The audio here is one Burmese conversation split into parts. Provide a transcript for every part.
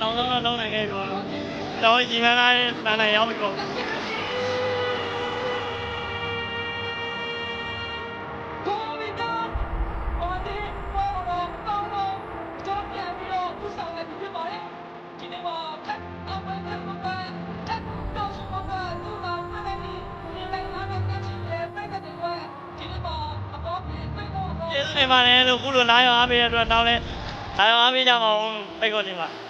နောက်ဆုံးတော့လုံးနိုင်ခဲ့ပြီပေါ့တော့ဒီမှန်းသားတန်နိုင်ရောက်ပြီပေါ့ကိုဗစ်တော့အော်ဒီဘောတော့ကောင်းတော့ကြောက်ပြန်ပြီးတော့ဥဆောင်လိုက်ဖြစ်ပါတယ်ဒီနေ့မှာထပ်အမန်တန်မှာထပ်တော့ဆုံးမှာသူ့မှာမနေ့ကဒီတိုင်းမှာတော့ကချင်တဲ့ပြိုင်တဲ့တွေဒီနေ့မှာအပေါ်ပြေးပြေးတော့ကျေးဇူးတင်ပါတယ်လို့ခုလိုလာရောက်အားပေးတဲ့အ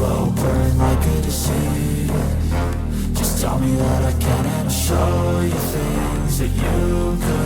Slow burn like a disease. Just tell me that I can and I'll show you things that you couldn't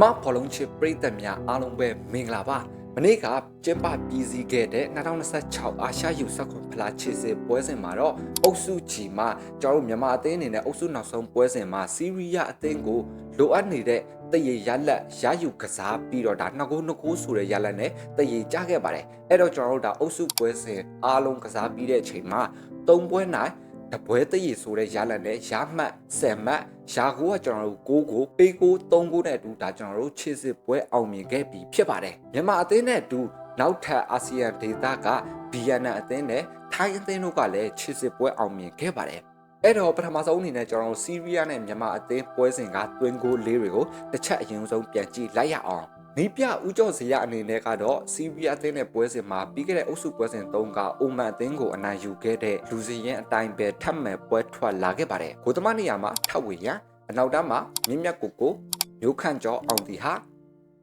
မြမဘောလုံးချစ်ပရိသတ်များအားလုံးပဲမင်္ဂလာပါမနေ့ကကျင်းပပြီးစီးခဲ့တဲ့2026အာရှယူဆက်ခွန်ဖလားချစ်စစ်ပွဲစဉ်မှာတော့အုပ်စုကြီးမှာကျွန်တော်တို့မြန်မာအသင်းအနေနဲ့အုပ်စုနောက်ဆုံးပွဲစဉ်မှာစီးရီးယားအသင်းကိုလိုအပ်နေတဲ့တရေရလက်ရယူကစားပြီးတော့ဒါနှစ်ကိုနှစ်ကိုဆိုတဲ့ရလက်နဲ့တရေကြခဲ့ပါတယ်အဲ့တော့ကျွန်တော်တို့ဒါအုပ်စုပွဲစဉ်အားလုံးကစားပြီးတဲ့အချိန်မှာ၃ပွဲနိုင် တပွဲတရေဆိုတဲ့ရလက်နဲ့ရမှတ်10မှတ်ရာကိုကကျွန်တော်တို့6ကိုပေးကို3ကိုနဲ့အတူဒါကျွန်တော်တို့ခြေစစ်ပွဲအောင်မြင်ခဲ့ပြီဖြစ်ပါတယ်မြန်မာအသင်းနဲ့အတူနောက်ထပ်အာဆီယံဒေသကဗီယက်နမ်အသင်းနဲ့ထိုင်းအသင်းတို့ကလည်းခြေစစ်ပွဲအောင်မြင်ခဲ့ပါတယ်အဲ့တော့ပထမဆုံးအနေနဲ့ကျွန်တော်တို့စီးရီးယားနဲ့မြန်မာအသင်းပွဲစဉ်ကတွင်းကိုလေးတွေကိုတစ်ချက်အရင်ဆုံးပြန်ကြည့်လိုက်ရအောင် နီးပြဦးကျော်စရအနေနဲ့ကတော့စီးရီးယားအသင်းနဲ့ပွဲစဉ်မှာပြီးခဲ့တဲ့အုပ်စုပွဲစဉ်၃ကအိုမန်အသင်းကိုအနိုင်ယူခဲ့တဲ့လူစီရင်အတိုင်းပဲထပ်မဲ့ပွဲထွက်လာခဲ့ပါတယ်။ကိုသမနေရာမှာထပ်ဝေရန်အနောက်တန်းမှာမြင့်မြတ်ကိုကိုမျိုးခန့်ကျော်အောင်တီဟာ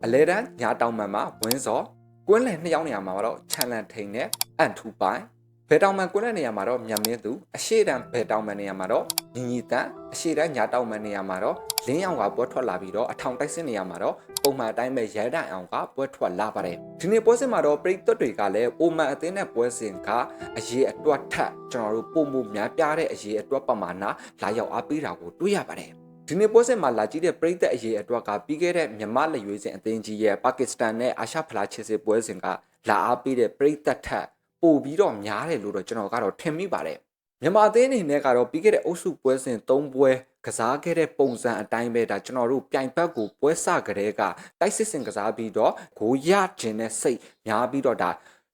အလဲတန်းညာတောင်မှန်မှာဝင်းစော်ကွင်းလယ်နှစ်ယောက်နေရာမှာတော့ချန်လန်ထိန်နဲ့အန်ထူပိုင်ဘ ယ်တောင်မှန်ကွင်းလယ်နေရာမှာတော့မြန်မင်းသူအရှိတန်းဘယ်တောင်မှန်နေရာမှာတော့ညီညီတန်းအရှိတန်းညာတောင်မှန်နေရာမှာတော့လင်းအောင်ကပွဲထွက်လာပြီးတော့အထောင်တိုက်စစ်နေရာမှာတော့ပုံမှန်အတိုင်းပဲရဲတိုင်အောင်ကပွဲထွက်လာပါတယ်ဒီနေ့ပွဲစဉ်မှာတော့ပရိသတ်တွေကလည်းပုံမှန်အသင်းနဲ့ပွဲစဉ်ကအရေးအတွက်ထက်ကျွန်တော်တို့ပုံမှုများပြားတဲ့အရေးအတွက်ပမာဏလာရောက်အားပေးတာကိုတွေ့ရပါတယ်ဒီနေ့ပွဲစဉ်မှာလာကြည့်တဲ့ပရိသတ်အရေးအတွက်ကပြီးခဲ့တဲ့မြန်မာလက်ရွေးစင်အသင်းကြီးရဲ့ပါကစ္စတန်နဲ့အာရှဖလားချစ်စစ်ပွဲစဉ်ကလာအားပေးတဲ့ပရိသတ်ထက် ပိုပြီးတော့များတယ်လို့တော့ကျွန်တော်ကတော့ထင်မိပါတယ်မြန်မာအသင်းအနေနဲ့ကတော့ပြီးခဲ့တဲ့အုပ်စုပွဲစဉ်၃ပွဲကစားခဲ့တဲ့ပုံစံအတိုင်းပဲဒါကျွန်တော်တို့ပြိုင်ဘက်ကိုပွဲစကြတဲ့ကတိုက်စစ်စင်ကစားပြီးတော့ဂိုးရခြင်းနဲ့စိတ်များပြီးတော့ဒါ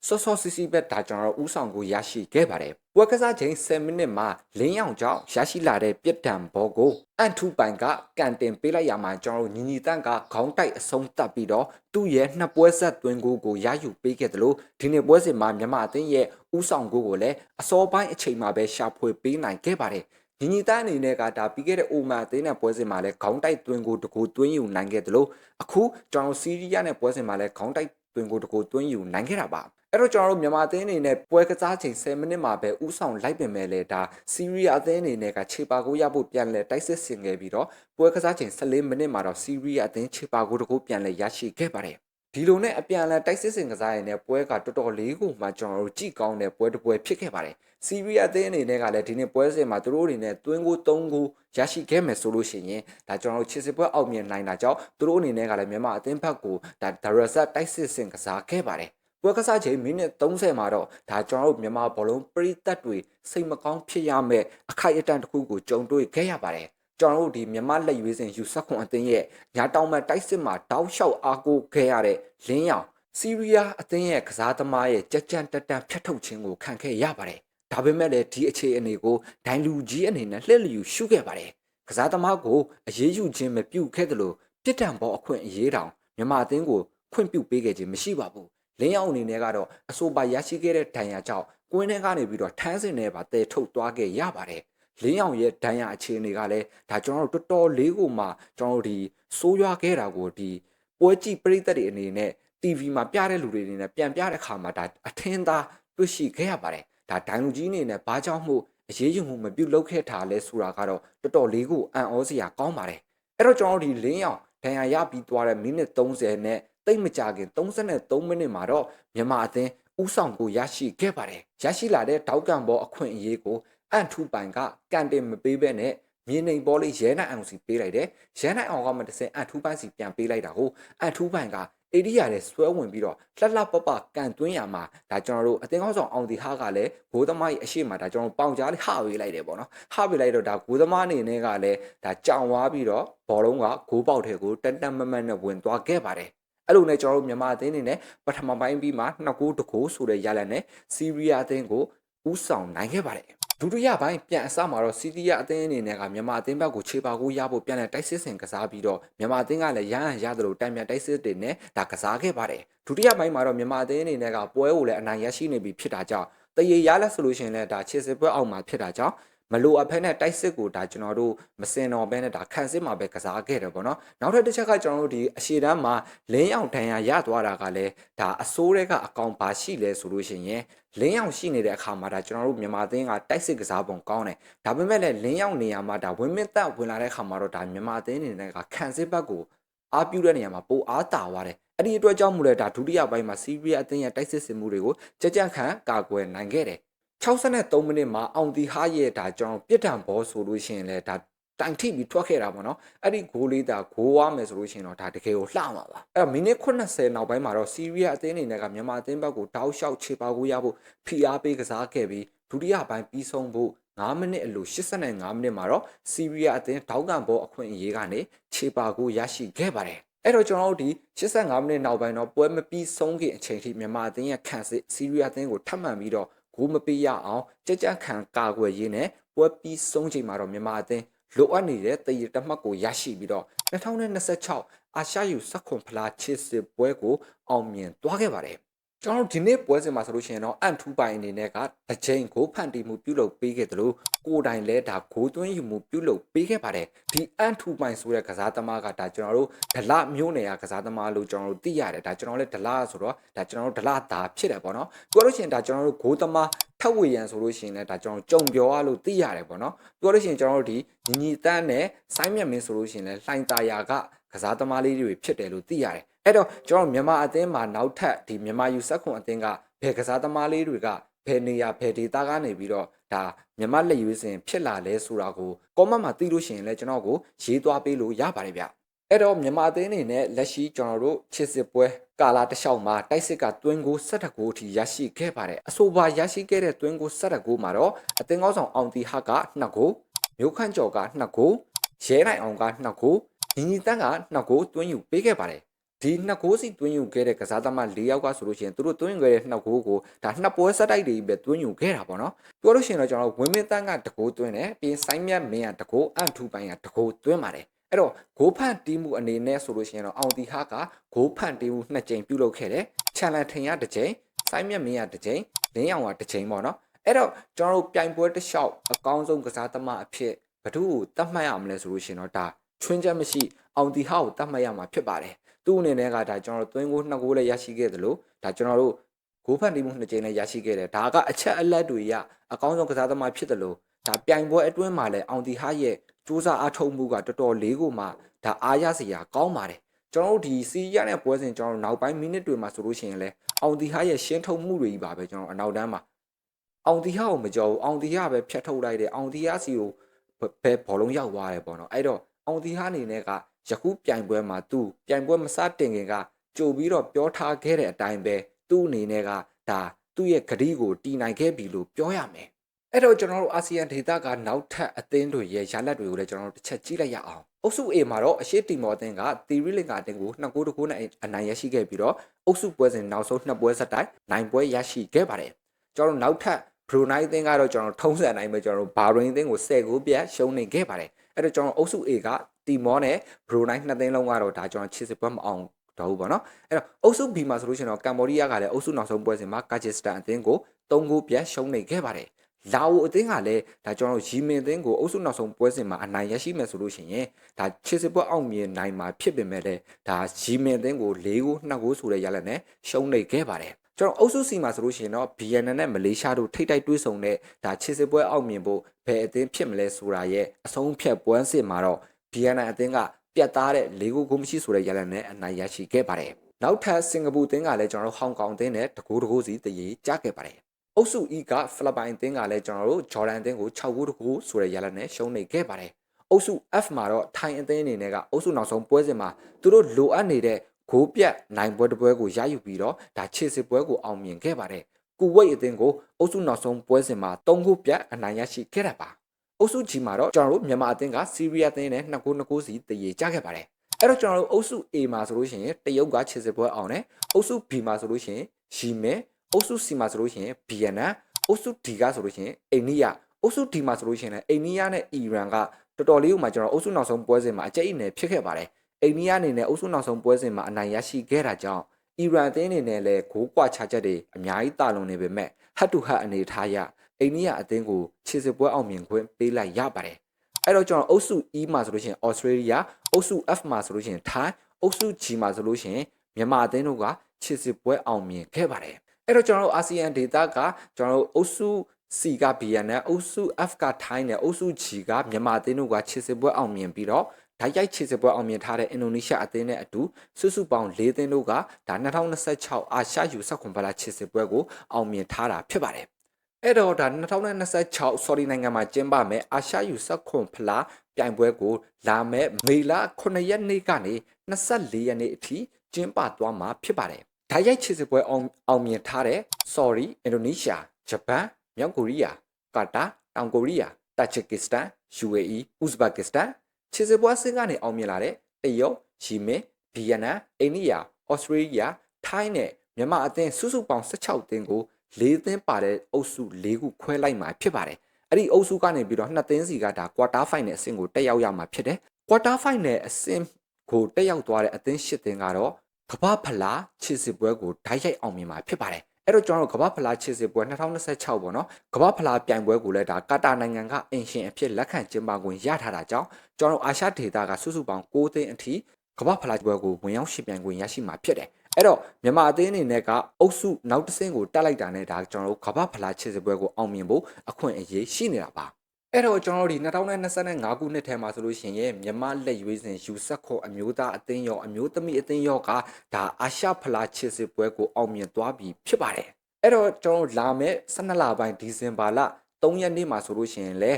ဆော့ဆော့စီစီပဲဒါကျွန်တော်တို့ဥဆောင်ကိုရရှိခဲ့ပါတယ်ပွဲကစားချိန်10မိနစ်မှာလင်းရောင်ကြောင့်ရရှိလာတဲ့ပြစ်ဒဏ်ဘောကိုအန်ထူပိုင်ကကန်တင်ပေးလိုက်ရမှာကျွန်တော်တို့ညီညီတန့်ကခေါင်းတိုက်အဆုံးတက်ပြီးတော့သူ့ရဲ့နှစ်ပွဲဆက်သွင်းကိုကိုရယူပေးခဲ့တယ်လို့ဒီနေ့ပွဲစဉ်မှာမြန်မာအသင်းရဲ့ဥဆောင်ကိုကိုလည်းအစောပိုင်းအချိန်မှာပဲရှာဖွေပေးနိုင်ခဲ့ပါတယ်ညီညီတန်းအနေနဲ့ကဒါပြီးခဲ့တဲ့အိုမန်အသင်းနဲ့ပွဲစဉ်မှာလည်းခေါင်းတိုက်သွင်းကိုတကူသွင်းယူနိုင်ခဲ့တယ်လို့အခုကျွန်တော်စီးရီးယားနဲ့ပွဲစဉ်မှာလည်းခေါင်းတိုက် သွင်းကိုတကူသွင်းယူနိုင်ခဲ့တာပါအဲ့တော့ကျွန်တော်တို့မြန်မာအသင်းအနေနဲ့ပွဲကစားချိန်10မိနစ်မှာပဲဥဆောင်လိုက်ပင်မဲ့လေဒါစီးရီးယားအသင်းအနေနဲ့ကခြေပါကိုရဖို့ပြန်လဲတိုက်စစ်ဆင်ခဲ့ပြီးတော့ပွဲကစားချိန်14မိနစ်မှာတော့စီးရီးယားအသင်းခြေပါကိုတကူပြန်လဲရရှိခဲ့ပါတယ် ဒီလိုနဲ့အပြန်အလှန်တိုက်စစ်စင်ကစားရတဲ့ပွဲကတော်တော်လေးကိုမှကျွန်တော်တို့ကြည့်ကောင်းတဲ့ပွဲတစ်ပွဲဖြစ်ခဲ့ပါတယ်။စီးရီးယားအသင်းအနေနဲ့ကလည်းဒီနေ့ပွဲစဉ်မှာသူတို့အနေနဲ့သွင်းကို3ကိုရရှိခဲ့မယ်ဆိုလို့ရှိရင်ဒါကျွန်တော်တို့ချစ်စစ်ပွဲအောင်မြင်နိုင်တာကြောင့်သူတို့အနေနဲ့ကလည်းမြန်မာအသင်းဘက်ကိုဒါဒါရဆတ်တိုက်စစ်စင်ကစားခဲ့ပါတယ်။ပွဲကစားချိန်မိနစ်30မှာတော့ဒါကျွန်တော်တို့မြန်မာဘောလုံးပရိသတ်တွေစိတ်မကောင်းဖြစ်ရမယ့်အခိုက်အတန့်တစ်ခုကိုကြုံတွေ့ခဲ့ရပါတယ်။ ကျွန်တော်တို့ဒီမြမလက်ရွေးစင်ယူဆက်ခွန်အသင်းရဲ့ညာတောင်မှတိုက်စစ်မှာတောက်လျှောက်အားကိုးခဲ့ရတဲ့လင်းရောင်စီးရီးယားအသင်းရဲ့ကစားသမားရဲ့ကြက်ကြံတက်တန်ဖျက်ထုတ်ခြင်းကိုခံခဲ့ရပါတယ်။ဒါပေမဲ့လည်းဒီအခြေအနေကိုဒိုင်လူကြီးအနေနဲ့လှည့်လျူရှုခဲ့ပါတယ်။ကစားသမားကိုအရေးယူခြင်းမပြုခဲ့သလိုပြစ်ဒဏ်ပေါ်အခွင့်အရေးတောင်မြန်မာအသင်းကိုခွင့်ပြုပေးခဲ့ခြင်းမရှိပါဘူးလင်းအောင်အနေနဲ့ကတော့အဆိုပါရရှိခဲ့တဲ့ဒဏ်ရာကြောင့်ကွင်းထဲကနေပြီးတော့ထန်းစင်ထဲပါတည်ထုတ်သွားခဲ့ရပါတယ် လင်းအောင်ရဲ့ဒဏ်ရာအခြေအနေကလည်းဒါကျွန်တော်တို့တော်တော်လေးကိုမှကျွန်တော်တို့ဒီစိုးရွားခဲ့တာကိုဒီပွဲကြည့်ပရိသတ်တွေအနေနဲ့ TV မှာပြတဲ့လူတွေအနေနဲ့ပြန်ပြတဲ့ခါမှာဒါအထင်းသားတွေ့ရှိခဲ့ရပါတယ်ဒါဒိုင်လူကြီးအနေနဲ့ဘာကြောင့်မို့အရေးယူမှုမပြုလုပ်ခဲ့တာလဲဆိုတာကတော့တော်တော်လေးကိုအံ့ဩစရာကောင်းပါတယ်အဲ့တော့ကျွန်တော်တို့ဒီလင်းအောင်ဒဏ်ရာရပြီးသွားတဲ့မိနစ်30နဲ့တိတ်မကြခင်33မိနစ်မှာတော့မြန်မာအသင်းဥဆောင်ကိုရရှိခဲ့ပါတယ်ရရှိလာတဲ့တောက်ကန်ဘောအခွင့်အရေးကို အန်ထူပိုင်ကကန်တင်မပေးဘဲနဲ့မြေနေဘောလေးရဲနိုင်အောင်စီပေးလိုက်တယ်ရဲနိုင်အောင်ကမှတစ်စင်အန်ထူပိုင်စီပြန်ပေးလိုက်တာကိုအန်ထူပိုင်ကအေဒီယာနဲ့ဆွဲဝင်ပြီးတော့လှလှပပကန်သွင်းရမှာဒါကျွန်တော်တို့အသင်းကောင်းဆောင်အောင်ဒီဟာကလည်းဂိုးသမားကြီးအရှိမဒါကျွန်တော်ပေါင်ကြားလေးဟဝေးလိုက်တယ်ပေါ့နော်ဟဝေးလိုက်တော့ဒါဂိုးသမားအနေနဲ့ကလည်းဒါကြောင်သွားပြီးတော့ဘောလုံးကဂိုးပေါက်ထဲကိုတန်တန်မတ်မတ်နဲ့ဝင်သွားခဲ့ပါတယ်အဲ့လိုနဲ့ကျွန်တော်တို့မြန်မာအသင်းအနေနဲ့ပထမပိုင်းပြီးမှနှစ်ဂိုးတစ်ဂိုးဆိုတဲ့ရလဒ်နဲ့စီးရီးယားအသင်းကိုဥဆောင်နိုင်ခဲ့ပါတယ် ဒုတိယပိုင်းပြန်အစမှာတော့စီးရီးယားအသင်းအနေနဲ့ကမြန်မာအသင်းဘက်ကိုခြေပါကိုရဖို့ပြန်လဲတိုက်စစ်ဆင်ကစားပြီးတော့မြန်မာအသင်းကလည်းရဟန်ရတယ်လို့တိုင်ပြန်တိုက်စစ်တွေနဲ့ဒါကစားခဲ့ပါတယ်ဒုတိယပိုင်းမှာတော့မြန်မာအသင်းအနေနဲ့ကပွဲကိုလည်းအနိုင်ရရှိနေပြီဖြစ်တာကြောင့်တရေရလက်ဆိုလို့ရှိရင်လည်းဒါခြေစစ်ပွဲအောက်မှာဖြစ်တာကြောင့် မလိုအပ်ဖက်နဲ့တိုက်စစ်ကိုဒါကျွန်တော်တို့မစင်တော်ဘဲနဲ့ဒါခံစစ်မှာပဲကစားခဲ့တယ်ပေါ့နော်နောက်ထပ်တစ်ချက်ကကျွန်တော်တို့ဒီအရှေ့တန်းမှာလင်းအောင်တန်ရာရသွားတာကလည်းဒါအစိုးရကအကောင်ပါရှိလဲဆိုလို့ရှိရင်လင်းအောင်ရှိနေတဲ့အခါမှာဒါကျွန်တော်တို့မြန်မာသင်းကတိုက်စစ်ကစားပုံကောင်းတယ်ဒါပေမဲ့လည်းလင်းအောင်နေရာမှာဒါဝင်းမစ်သက်ဝင်လာတဲ့အခါမှာတော့ဒါမြန်မာသင်းအနေနဲ့ကခံစစ်ဘက်ကိုအားပြုတဲ့နေရာမှာပိုအားတာသွားတယ်အဲ့ဒီအတွက်ကြောင့်မို့လဲဒါဒုတိယပိုင်းမှာစီးရီးယားအသင်းရဲ့တိုက်စစ်စင်မှုတွေကိုကြကြခံကာကွယ်နိုင်ခဲ့တယ် 63မိနစ်မှာအောင်တီဟာရဲ့ဒါကျွန်တော်ပြစ်ဒဏ်ဘောဆိုလို့ရှိရင်လဲဒါတိုင်ထိပြီးထွက်ခဲ့တာပေါ့နော်အဲ့ဒီဂိုးလေးဒါဂိုးဝါမယ်ဆိုလို့ရှိရင်တော့ဒါတကယ်ကိုလှမှာပါအဲ့တော့မိနစ်80နောက်ပိုင်းမှာတော့စီးရီးယားအသင်းအနေနဲ့ကမြန်မာအသင်းဘက်ကိုတောက်လျှောက်ခြေပါကိုရဖို့ဖိအားပေးကစားခဲ့ပြီးဒုတိယပိုင်းပြီးဆုံးဖို့9မိနစ်အလို85မိနစ်မှာတော့စီးရီးယားအသင်းထောက်ကန်ဘောအခွင့်အရေးကနေခြေပါကိုရရှိခဲ့ပါတယ်အဲ့တော့ကျွန်တော်တို့ဒီ85မိနစ်နောက်ပိုင်းတော့ပွဲမပြီးဆုံးခင်အချိန်ထိမြန်မာအသင်းရဲ့ခံစစ်စီးရီးယားအသင်းကိုထပ်မံပြီးတော့ ဂိုးမပေးရအောင်ကြက်ကြက်ခံကာကွယ်ရေးနဲ့ပွဲပြီးဆုံးချိန်မှာတော့မြန်မာအသင်းလိုအပ်နေတဲ့တည်ရတမှတ်ကိုရရှိပြီးတော့2026အာရှယူစက်ခွန်ဖလားချစ်စစ်ပွဲကိုအောင်မြင်သွားခဲ့ပါတယ် ကျွန်တော်တို့ဒီနေ့ပွဲစဉ်မှာဆိုလို့ရှိရင်တော့အန်ထူပိုင်အနေနဲ့ကတစ်ချိန်ကိုဖန်တီမှုပြုလုပ်ပေးခဲ့တယ်လို့ကိုယ်တိုင်လဲဒါဂိုးသွင်းယူမှုပြုလုပ်ပေးခဲ့ပါတယ်ဒီအန်ထူပိုင်ဆိုတဲ့ကစားသမားကဒါကျွန်တော်တို့ဒလမျိုးနယ်ကကစားသမားလို့ကျွန်တော်တို့သိရတယ်ဒါကျွန်တော်လည်းဒလဆိုတော့ဒါကျွန်တော်တို့ဒလသားဖြစ်တယ်ပေါ့နော်ပြောလို့ရှိရင်ဒါကျွန်တော်တို့ဂိုးသမားထက်ဝေရန်ဆိုလို့ရှိရင်လည်းဒါကျွန်တော်ကြုံပြောရလို့သိရတယ်ပေါ့နော်ပြောလို့ရှိရင်ကျွန်တော်တို့ဒီညီညီတန်းနဲ့ဆိုင်းမြတ်မင်းဆိုလို့ရှိရင်လည်းလှိုင်တာယာကကစားသမားလေးတွေဖြစ်တယ်လို့သိရတယ် အဲ့တော့ကျွန်တော်မြန်မာအသင်းမှာနောက်ထပ်ဒီမြန်မာယူဆက်ခွန်အသင်းကဘယ်ကစားသမားလေးတွေကဘယ်နေရာဘယ်ဒေတာကနေပြီးတော့ဒါမြန်မာလက်ရွေးစင်ဖြစ်လာလဲဆိုတာကိုကောမန့်မှာသိလို့ရှိရင်လည်းကျွန်တော်ကိုရေးသွားပေးလို့ရပါတယ်ဗျအဲ့တော့မြန်မာအသင်းအနေနဲ့လက်ရှိကျွန်တော်တို့ချစ်စစ်ပွဲကာလာတစ်လျှောက်မှာတိုက်စစ်ကတွင်းကို17ဂိုးအထိရရှိခဲ့ပါတယ်အဆိုပါရရှိခဲ့တဲ့တွင်းကို17ဂိုးမှာတော့အသင်းကောင်းဆောင်အောင်တီဟက2ဂိုးမြို့ခန့်ကျော်က2ဂိုးရဲနိုင်အောင်က2ဂိုးညီညီတန်းက2ဂိုးတွင်းယူပေးခဲ့ပါတယ် ဒီနှစ်ဂိုးစီတွင်းယူခဲ့တဲ့ကစားသမား၄ယောက်ကဆိုလို့ရှိရင်သူတို့တွင်းယူခဲ့တဲ့နှစ်ဂိုးကိုဒါနှစ်ပွဲဆက်တိုက်တွေပဲတွင်းယူခဲ့တာပေါ့နော်ပြောလို့ရှိရင်တော့ကျွန်တော်ဝင်းမင်းတန်းကတကိုးတွင်းတယ်ပြီးရင်ဆိုင်းမြတ်မင်းကတကိုးအန်ထူပိုင်းကတကိုးတွင်းပါတယ်အဲ့တော့ဂိုးဖန့်တီးမှုအနေနဲ့ဆိုလို့ရှိရင်တော့အောင်တီဟာကဂိုးဖန့်တီးမှုနှစ်ကြိမ်ပြုလုပ်ခဲ့တယ်ချန်လန်ထင်ရတစ်ကြိမ်ဆိုင်းမြတ်မင်းကတစ်ကြိမ်လင်းအောင်ကတစ်ကြိမ်ပေါ့နော်အဲ့တော့ကျွန်တော်တို့ပြိုင်ပွဲတစ်လျှောက်အကောင်းဆုံးကစားသမားအဖြစ်ဘယ်သူ့ကိုတတ်မှတ်ရမလဲဆိုလို့ရှိရင်တော့ဒါချွင်းချက်မရှိအောင်တီဟာကိုတတ်မှတ်ရမှာဖြစ်ပါတယ် သူ့အနေနဲ့ကဒါကျွန်တော်တို့သွင်းကိုနှစ်ကိုလည်းရရှိခဲ့တယ်လို့ဒါကျွန်တော်တို့ဂိုးဖန်တီးမှုနှစ်ကြိမ်လည်းရရှိခဲ့တယ်ဒါကအချက်အလက်တွေရအကောင်းဆုံးကစားသမားဖြစ်တယ်လို့ဒါပြိုင်ပွဲအတွင်းမှာလည်းအောင်တီဟာရဲ့စူးစမ်းအားထုတ်မှုကတော်တော်လေးကိုမှဒါအားရစရာကောင်းပါတယ်ကျွန်တော်တို့ဒီစီးရတဲ့ပွဲစဉ်ကျွန်တော်တို့နောက်ပိုင်းမိနစ်တွေမှာဆိုလို့ရှိရင်လည်းအောင်တီဟာရဲ့ရှင်းထုတ်မှုတွေကြီးပါပဲကျွန်တော်အနောက်တန်းမှာအောင်တီဟာကိုမကြောက်ဘူးအောင်တီဟာပဲဖြတ်ထုတ်လိုက်တယ်အောင်တီဟာစီကိုဘယ်ဘောလုံးရောက်သွားတယ်ပေါ့နော်အဲ့တော့အောင်တီဟာအနေနဲ့က ယခုပြိုင်ပွဲမှာသူပြိုင်ပွဲမစတင်ခင်ကကြိုပြီးတော့ပြောထားခဲ့တဲ့အတိုင်းပဲသူ့အနေနဲ့ကဒါသူ့ရဲ့ဂရီကိုတီနိုင်ခဲ့ပြီလို့ပြောရမယ်အဲ့တော့ကျွန်တော်တို့အာဆီယံဒေသကနောက်ထပ်အသင်းတွေရဲ့ရလဒ်တွေကိုလည်းကျွန်တော်တို့တစ်ချက်ကြည့်လိုက်ရအောင်အုပ်စု A မှာတော့အရှိတီမော်အသင်းကသီရီလင်္ကာအသင်းကို2ဂိုးတဂိုးနဲ့အနိုင်ရရှိခဲ့ပြီးတော့အုပ်စုပွဲစဉ်နောက်ဆုံး2ပွဲဆက်တိုက်နိုင်ပွဲရရှိခဲ့ပါတယ်ကျွန်တော်တို့နောက်ထပ်ဘရူနိုင်းအသင်းကတော့ကျွန်တော်ထုံးစံအတိုင်းပဲကျွန်တော်တို့ဘာရိန်အသင်းကို10ဂိုးပြတ်ရှုံးနေခဲ့ပါတယ်အဲ့တော့ကျွန်တော်အုပ်စု A က တီမောနဲ့ဘရိုနိုင်နှစ်သိန်းလုံးကတော့ဒါကျွန်တော်ခြေစစ်ပွဲမအောင်တော့ဘူးပေါ့နော်အဲ့တော့အုပ်စု B မှာဆိုလို့ရှိရင်တော့ကမ်ဘောဒီးယားကလည်းအုပ်စုနောက်ဆုံးပွဲစဉ်မှာကာဂျစ်စတန်အသင်းကို3ဂိုးပြတ်ရှုံးနေခဲ့ပါတယ်လာအိုအသင်းကလည်းဒါကျွန်တော်ရီမင်အသင်းကိုအုပ်စုနောက်ဆုံးပွဲစဉ်မှာအနိုင်ရရှိမယ်ဆိုလို့ရှိရင်ဒါခြေစစ်ပွဲအောင်မြင်နိုင်မှာဖြစ်ပေမဲ့လည်းဒါရီမင်အသင်းကို၄ဂိုး2ဂိုးဆိုတဲ့ရလဒ်နဲ့ရှုံးနေခဲ့ပါတယ်ကျွန်တော်အုပ်စုစီမှာဆိုလို့ရှိရင်တော့ BNN နဲ့မလေးရှားတို့ထိတ်တိုက်တွေးဆုံတဲ့ဒါခြေစစ်ပွဲအောင်မြင်ဖို့ဘယ်အသင်းဖြစ်မလဲဆိုတာရဲ့အဆုံးဖြတ်ပွဲစစ်မှာတော့ BNN အသင်းကပြတ်သားတဲ့၄ဂိုးဂိုးမရှိဆိုတဲ့ရလဒ်နဲ့အနိုင်ရရှိခဲ့ပါတယ်နောက်ထပ်စင်ကာပူအသင်းကလည်းကျွန်တော်တို့ဟောင်ကောင်အသင်းနဲ့တကူတကူစီတည်ကြခဲ့ပါတယ်အုပ်စု E ကဖိလစ်ပိုင်အသင်းကလည်းကျွန်တော်တို့ဂျော်ဒန်အသင်းကို6ဂိုးတကူဆိုတဲ့ရလဒ်နဲ့ရှုံးနေခဲ့ပါတယ်အုပ်စု F မှာတော့ထိုင်အသင်းအနေနဲ့ကအုပ်စုနောက်ဆုံးပွဲစဉ်မှာသူတို့လိုအပ်နေတဲ့ဂိုးပြတ်နိုင်ပွဲတစ်ပွဲကိုရယူပြီးတော့ဒါခြေစစ်ပွဲကိုအောင်မြင်ခဲ့ပါတယ်ကူဝိတ်အသင်းကိုအုပ်စုနောက်ဆုံးပွဲစဉ်မှာ3ဂိုးပြတ်အနိုင်ရရှိခဲ့တာပါ အုပ်စု G မှာတော့ကျွန်တော်တို့မြန်မာအသင်းကစီးရီးယားအသင်းနဲ့2ဂိုး2ဂိုးစီတည်ကြခဲ့ပါတယ်အဲ့တော့ကျွန်တော်တို့အုပ်စု A မှာဆိုလို့ရှိရင်တရုတ်ကခြေစစ်ပွဲအောင်တယ်အုပ်စု B မှာဆိုလို့ရှိရင်ရီမဲအုပ်စု C မှာဆိုလို့ရှိရင်ဗီယက်နမ်အုပ်စု D ကဆိုလို့ရှိရင်အိန္ဒိယအုပ်စု D မှာဆိုလို့ရှိရင်လည်းအိန္ဒိယနဲ့အီရန်ကတော်တော်လေးဥမှာကျွန်တော်အုပ်စုနောက်ဆုံးပွဲစဉ်မှာအကျိတ်အနယ်ဖြစ်ခဲ့ပါတယ်အိန္ဒိယအနေနဲ့အုပ်စုနောက်ဆုံးပွဲစဉ်မှာအနိုင်ရရှိခဲ့တာကြောင့်အီရန်အသင်းအနေနဲ့လည်းဂိုးကွာချချက်တွေအများကြီးတာလွန်နေပေမဲ့ဟတ်တူဟတ်အနေထားရ အိန္ဒိယအသင်းကိုခြေစစ်ပွဲအောင်မြင်ခွင့်ပေးလိုက်ရပါတယ်အဲ့တော့ကျွန်တော်အုပ်စု E မှာဆိုလို့ရှိရင် Australia အုပ်စု F မှာဆိုလို့ရှိရင် Thai အုပ်စု G မှာဆိုလို့ရှိရင်မြန်မာအသင်းတို့ကခြေစစ်ပွဲအောင်မြင်ခဲ့ပါတယ်အဲ့တော့ကျွန်တော်တို့အာဆီယံဒေသကကျွန်တော်တို့အုပ်စု C က BN နဲ့အုပ်စု F က Thai နဲ့အုပ်စု G ကမြန်မာအသင်းတို့ကခြေစစ်ပွဲအောင်မြင်ပြီးတော့ဓာတ်ရိုက်ခြေစစ်ပွဲအောင်မြင်ထားတဲ့အင်ဒိုနီးရှားအသင်းနဲ့အတူစုစုပေါင်း၄သင်းတို့ကဒါ2026အာရှယူဆက်ခွန်ဖလာခြေစစ်ပွဲကိုအောင်မြင်ထားတာဖြစ်ပါတယ် အဲ့တော့ဒါ2026 sorry နိုင်ငံမှာကျင်းပမယ်အာရှယူဆက်ခွန်ဖလာပြိုင်ပွဲကို လာမယ့်မေလ9ရက်နေ့ကနေ24ရက်နေ့အထိကျင်းပသွားမှာဖြစ်ပါတယ်ဓာတ်ရိုက်ခြေစစ်ပွဲအောင်အောင်မြင်ထားတဲ့ sorry အင်ဒိုနီးရှားဂျပန်မြောက်ကိုရီးယားကာတာတောင်ကိုရီးယားတာချီကစ္စတန် UAE ဥဇဘက်ကစ္စတန်ခြေစစ်ပွဲအဆင့်ကနေအောင်မြင်လာတဲ့တရုတ်ရီမင်ဗီယက်နမ်အိန္ဒိယဩစတြေးလျထိုင်းနဲ့မြန်မာအသင်းစုစုပေါင်း16သင်းကို ၄သင်းပါတဲ့အုပ်စု၄ခုခွဲလိုက်မှာဖြစ်ပါတယ်အဲ့ဒီအုပ်စုကနေပြီးတော့နှစ်သင်းစီကဒါကွာတာဖိုင်နယ်အဆင့်ကိုတက်ရောက်ရမှာဖြစ်တယ်ကွာတာဖိုင်နယ်အဆင့်ကိုတက်ရောက်သွားတဲ့အသင်း၈သင်းကတော့ကမ္ဘာဖလားခြေစစ်ပွဲကိုဓာတ်ရိုက်အောင်မြင်မှာဖြစ်ပါတယ်အဲ့တော့ကျွန်တော်တို့ကမ္ဘာဖလားခြေစစ်ပွဲ2026ပေါ့နော်ကမ္ဘာဖလားပြိုင်ပွဲကိုလည်းဒါကာတာနိုင်ငံကအင်ရှင်အဖြစ်လက်ခံကျင်းပခွင့်ရထားတာကြောင့်ကျွန်တော်တို့အာရှဒေသကစုစုပေါင်း6သိန်းအထိကမ္ဘာဖလားပွဲကိုဝင်ရောက်ရှင်ပြိုင်ခွင့်ရရှိမှာဖြစ်တယ် အဲ့တော့မြန်မာအသင်းအနေနဲ့ကအုပ်စုနောက်တစ်ဆင့်ကိုတက်လိုက်တာနဲ့ဒါကျွန်တော်တို့ကမ္ဘာဖလားခြေစစ်ပွဲကိုအောင်မြင်ဖို့အခွင့်အရေးရှိနေတာပါအဲ့တော့ကျွန်တော်တို့ဒီ2025ခုနှစ်ထဲမှာဆိုလို့ရှိရင်မြန်မာလက်ရွေးစင်ယူဆက်ခေါ်အမျိုးသားအသင်းရောအမျိုးသမီးအသင်းရောကဒါအာရှဖလားခြေစစ်ပွဲကိုအောင်မြင်သွားပြီဖြစ်ပါတယ်အဲ့တော့ကျွန်တော်တို့လာမယ့်12လပိုင်းဒီဇင်ဘာလ3ရက်နေ့မှာဆိုလို့ရှိရင်လေ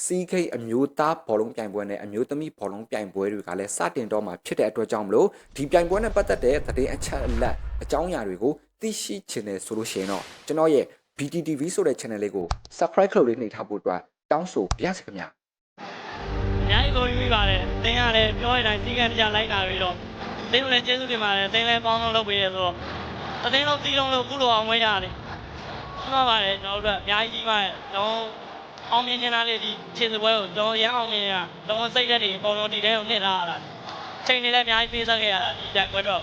CK အမျိုးသားဘောလုံးပြိုင်ပွဲနဲ့အမျိုးသမီးဘောလုံးပြိုင်ပွဲတွေကလည်းစတင်တော့မှာဖြစ်တဲ့အတွက်ကြောင့်မလို့ဒီပြိုင်ပွဲနဲ့ပတ်သက်တဲ့သတင်းအချက်အလက်အကြောင်းအရာတွေကိုသိရှိချင်တယ်ဆိုလို့ရှိရင်တော့ကျွန်တော်ရဲ့ BTTV ဆိုတဲ့ channel လေးကို subscribe လုပ်လေးနှိပ်ထားဖို့အတွက်တောင်းဆိုပါရစေခင်ဗျာအများကြီးကိုပြီးပါတယ်သင်ကလည်းပြောရတဲ့အတိုင်းစီကံကြလိုက်တာပြီးတော့သင်တို့လည်းကျေးဇူးတင်ပါတယ်သင်လည်းပေါင်းလုံးလုပ်ပေးရဆိုတော့အသင်းလုံးတီးလုံးလို့ကုလိုအောင်ဝင်ရတယ်မှန်ပါတယ်ကျွန်တော်တို့အများကြီးကြီးပါတယ်ကျွန်တော် အောင်မြင်နေတာလေးဒီခြေစပွဲကိုကျွန်တော်ရမ်းအောင်မြင်ရတော့စိတ်ဓာတ်တွေပုံလုံးဒီထဲကိုနှစ်ထားရတာချိန်နေလည်းအများကြီးပေးဆက်ခဲ့ရတာဒီတက်ကွက်တော့